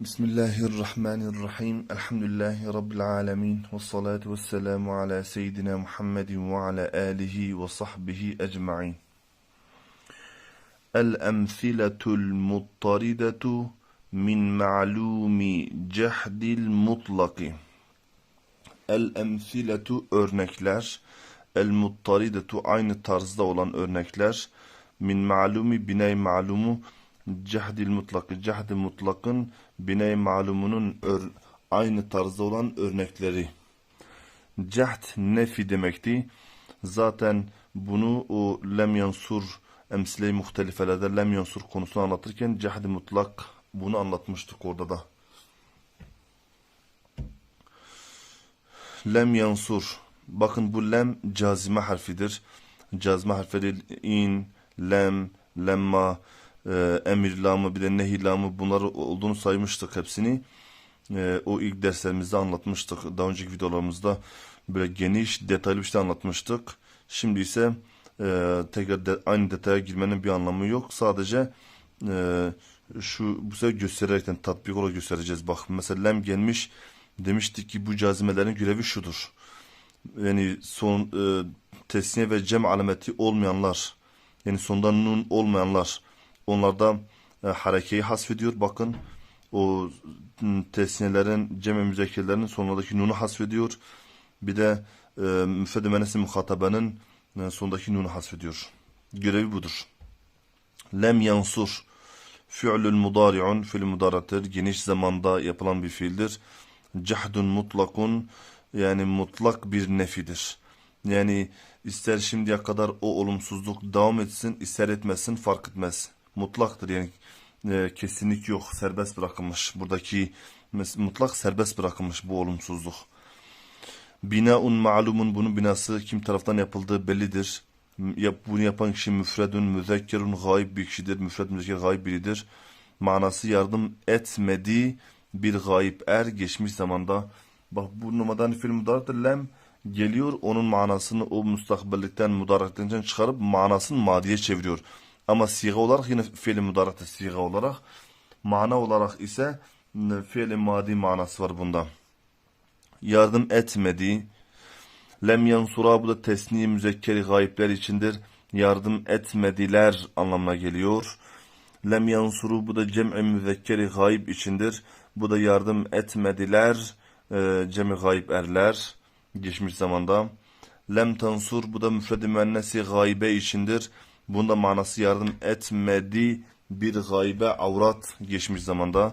Bismillahirrahmanirrahim. Elhamdülillahi Rabbil alemin. Ve salatu ve selamu ala seyyidina Muhammedin ve ala alihi ve sahbihi ecma'in. El-emsiletul muttaridetu min ma'lumi cehdil mutlaki. El-emsiletu örnekler. El-muttaridetu aynı tarzda olan örnekler. Min ma'lumi biney ma'lumu cehdil mutlakı. Cehdi mutlakın biney malumunun ör, aynı tarzda olan örnekleri. Cehd nefi demekti. Zaten bunu o lem yansur emsile-i muhtelifelerde lem yansur konusunu anlatırken cehdi mutlak bunu anlatmıştık orada da. Lem yansur. Bakın bu lem cazime harfidir. Cazime harfleri in, lem, lemma, e, emir lamı bir de nehi lamı bunlar olduğunu saymıştık hepsini. E, o ilk derslerimizde anlatmıştık. Daha önceki videolarımızda böyle geniş detaylı bir şey anlatmıştık. Şimdi ise e, tekrar de, aynı detaya girmenin bir anlamı yok. Sadece e, şu bu sefer göstererekten tatbik olarak göstereceğiz. Bak mesela lem gelmiş demiştik ki bu cazimelerin görevi şudur. Yani son e, tesniye ve cem alameti olmayanlar yani sondan nun olmayanlar onlarda e, harekeyi hasfediyor. Bakın o tesniyelerin cem müzekkerlerin sonundaki nunu hasfediyor. Bir de e, müfred-i menesi muhatabenin e, sondaki nunu hasfediyor. Görevi budur. Lem yansur fi'lül mudari'un fi'l mudarattır. Geniş zamanda yapılan bir fiildir. Cahdun mutlakun yani mutlak bir nefidir. Yani ister şimdiye kadar o olumsuzluk devam etsin, ister etmesin fark etmez. Mutlaktır yani e, kesinlik yok, serbest bırakılmış. Buradaki mutlak serbest bırakılmış bu olumsuzluk. Binaun ma'lumun bunun binası kim taraftan yapıldığı bellidir. Yap, bunu yapan kişi müfredun, müzekkerun, gayb bir kişidir. Müfred, müzekker, gayb biridir. Manası yardım etmedi bir gayb er geçmiş zamanda. Bak bu numadan film mudaratır lem geliyor onun manasını o müstakbellikten mudaratlıktan çıkarıp manasını madiye çeviriyor. Ama siga olarak yine fiil mudaratı siga olarak mana olarak ise fiil madi manası var bunda. Yardım etmedi. Lem yansura bu da tesniye müzekkeri gayipler içindir. Yardım etmediler anlamına geliyor. Lem yansuru bu da cem'i müzekkeri gayb içindir. Bu da yardım etmediler. E, cem'i gayb erler. Geçmiş zamanda. Lem tansur bu da müfredi müennesi gaybe içindir. Bunda manası yardım etmedi bir gaybe avrat geçmiş zamanda.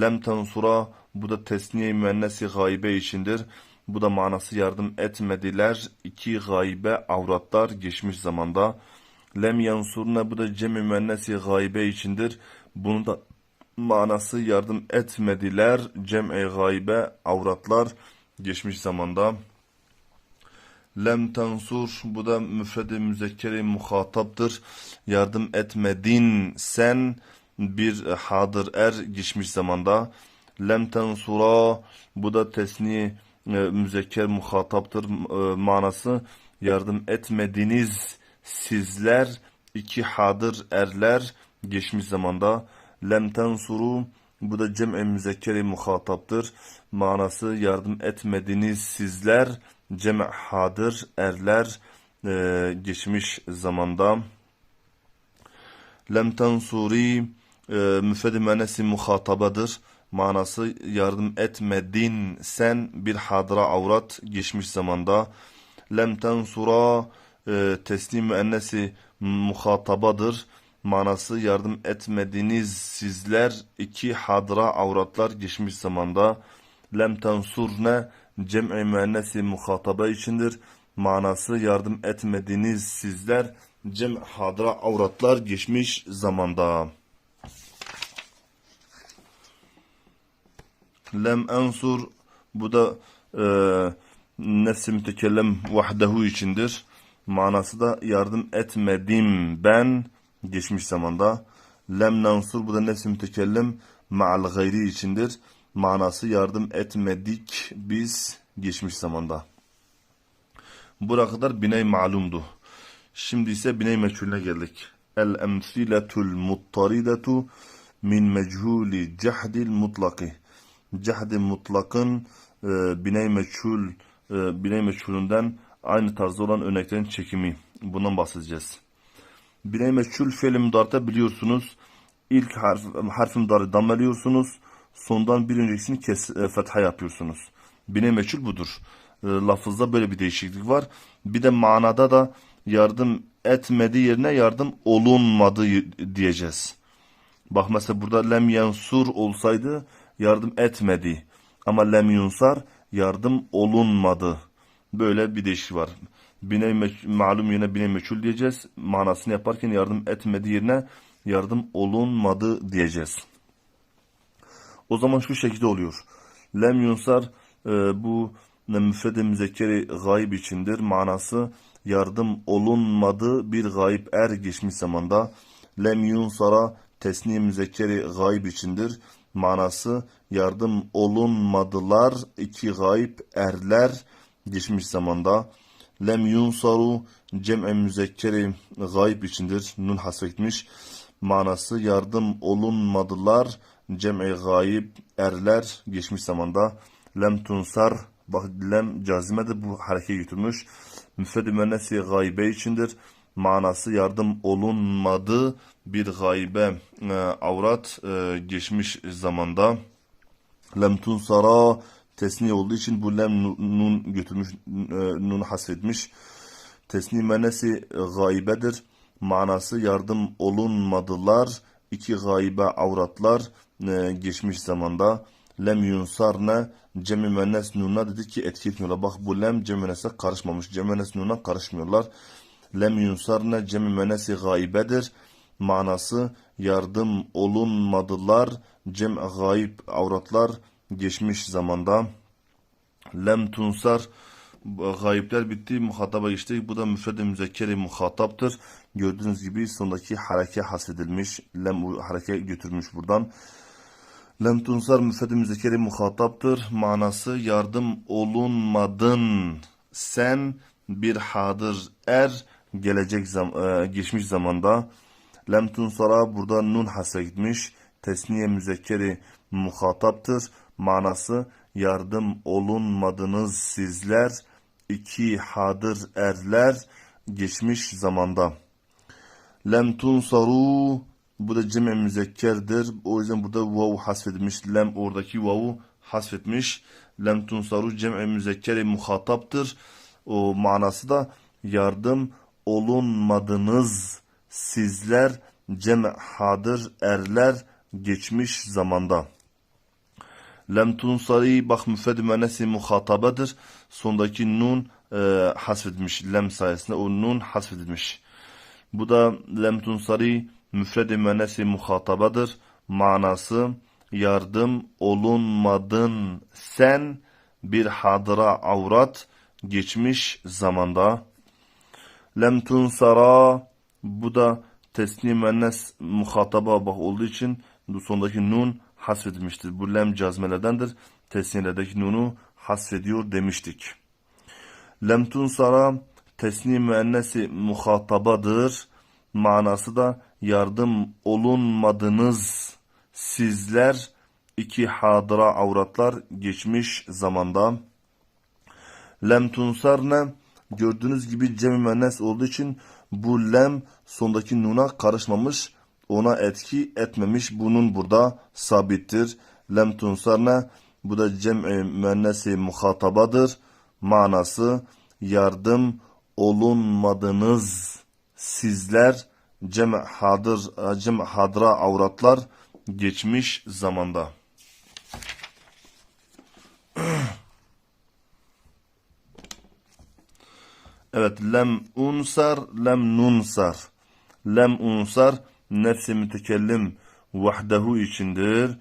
Lem tansura bu da tesniye müennesi gaybe içindir. Bu da manası yardım etmediler iki gaybe avratlar geçmiş zamanda. Lem yansurna bu da cem-i müennesi gaybe içindir. Bunun da manası yardım etmediler cem-i gaybe avratlar geçmiş zamanda. Lem tansur bu da müfredi müzekkeri muhataptır. Yardım etmedin sen bir hadır er geçmiş zamanda. Lem tansura bu da tesni e, müzekker muhataptır e, manası. Yardım etmediniz sizler iki hadır erler geçmiş zamanda. Lem tansuru bu da cem'i müzekkeri muhataptır. Manası yardım etmediniz sizler cem hadır erler e, geçmiş zamanda. Lem tansuri e, müfedi menesi muhatabadır. Manası yardım etmedin sen bir hadra avrat geçmiş zamanda. Lem tansura e, teslim müennesi muhatabadır. Manası yardım etmediniz sizler iki hadra avratlar geçmiş zamanda. Lem tansurne cem'i müennesi muhataba içindir. Manası yardım etmediniz sizler cem hadra avratlar geçmiş zamanda. Lem ensur bu da e, nefsi mütekellem vahdehu içindir. Manası da yardım etmedim ben geçmiş zamanda. Lem nansur bu da nefsi mütekellem ma'al gayri içindir manası yardım etmedik biz geçmiş zamanda. Buraya kadar biney malumdu. Şimdi ise biney meçhulüne geldik. El emsiletul muttaridetu min mechuli cahdil mutlaki. Cahdi mutlakın e, biney meçhul e, biney meçhulünden aynı tarzda olan örneklerin çekimi. Bundan bahsedeceğiz. Biney meçhul fiil müdarda biliyorsunuz. İlk harf, harfi müdarı dammeliyorsunuz. Sondan bir öncekisini kes, e, fetha yapıyorsunuz. Biney meçhul budur. E, lafızda böyle bir değişiklik var. Bir de manada da yardım etmedi yerine yardım olunmadı diyeceğiz. Bak mesela burada lem yansur olsaydı yardım etmedi. Ama lem yunsar yardım olunmadı. Böyle bir değişik var. Bine malum yerine bine meçhul diyeceğiz. Manasını yaparken yardım etmedi yerine yardım olunmadı diyeceğiz. O zaman şu şekilde oluyor. Lem yunsar e, bu müfred-i müzekkeri gayb içindir. Manası yardım olunmadı bir gayb er geçmiş zamanda. Lem yunsara tesni müzekkeri gayb içindir. Manası yardım olunmadılar iki gayb erler geçmiş zamanda. Lem yunsaru cem'e müzekkeri gayb içindir. Nun hasfetmiş. Manası yardım olunmadılar cem'i gayb erler geçmiş zamanda. Lem tunsar lem cazime de bu harekete götürmüş. Müfred-i müennesi gaybe içindir. Manası yardım olunmadı bir gaybe e, avrat e, geçmiş zamanda. Lem tunsara tesni olduğu için bu lem nu- nun götürmüş, e, nun hasfetmiş. Tesni menesi gaybedir. Manası yardım olunmadılar. İki gaybe avratlar e, geçmiş zamanda. Lem yunsarne cemi mennes nunna dedi ki etki etmiyorlar. Bak bu lem cemi mennese karışmamış. Nunna karışmıyorlar. Lem yunsarne cemi mennesi gaybedir. Manası yardım olunmadılar. Cem gayb avratlar geçmiş zamanda. Lem tunsar gayipler bitti. Muhataba geçtik. Bu da müfred-i müzekkeri muhataptır. Gördüğünüz gibi sondaki hareke hasredilmiş. Lem hareke götürmüş buradan. Lem tunsar müfred-i müzekkeri muhataptır. Manası yardım olunmadın. Sen bir hadır er gelecek zam e, geçmiş zamanda. Lem tunsara burada nun hasa gitmiş. Tesniye müzekkeri muhataptır. Manası yardım olunmadınız sizler. iki hadır erler geçmiş zamanda. Lem tunsaru bu da cem müzekkerdir. O yüzden burada vav hasfedilmiş. Lem oradaki vavu hasfetmiş. Lem tunsaru cem müzekkeri muhataptır. O manası da yardım olunmadınız sizler cem hadır erler geçmiş zamanda. Lem tunsari bak müfed menesi muhatabadır. Sondaki nun e, hasfedilmiş. Lem sayesinde o nun hasfedilmiş. Bu da lem tunsari müfred-i menesi muhatabadır. Manası yardım olunmadın sen bir hadıra avrat geçmiş zamanda. Lem tunsara bu da teslim mennes muhataba bak olduğu için sondaki nun hasfedilmiştir. Bu lem cazmelerdendir. Tesniyelerdeki nunu hasfediyor demiştik. Lem tunsara tesnim müennesi muhatabadır. Manası da yardım olunmadınız sizler iki hadıra avratlar geçmiş zamanda. Lem tunsarne gördüğünüz gibi cem müennes olduğu için bu lem sondaki nuna karışmamış, ona etki etmemiş. Bunun burada sabittir. Lem tunsarne bu da cem müennesi muhatabadır. Manası yardım olunmadınız sizler cem hadır cem hadra avratlar geçmiş zamanda. Evet lem unsar lem nunsar. Lem unsar nefsi mütekellim vahdehu içindir.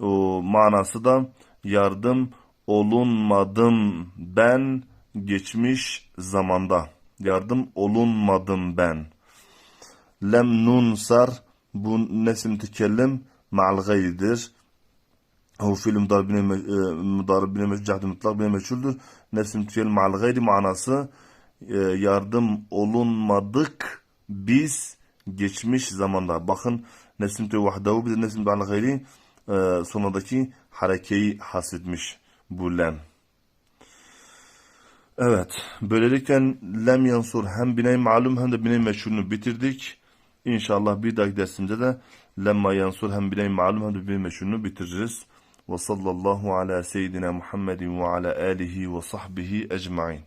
O manası da yardım olunmadım ben geçmiş zamanda yardım olunmadım ben. Lem nun sar bu nesim tükellim ma'al gaydir. Hu fiil mudaribine mudaribine mecahdi e, mutlak bine meçhuldür. Nesim tükellim ma'al gayri manası e, yardım olunmadık biz geçmiş zamanda. Bakın nesim tü vahdavu bir de nesim tü al gayri e, sonradaki harekeyi hasretmiş bu lem. Evet. Böylelikle lem yansur hem binay malum hem de binay meşhurunu bitirdik. İnşallah bir dahaki dersimizde de lemma yansur hem binay malum hem de binay meşhurunu bitiririz. Ve sallallahu ala seyyidina Muhammedin ve ala alihi ve sahbihi ecmain.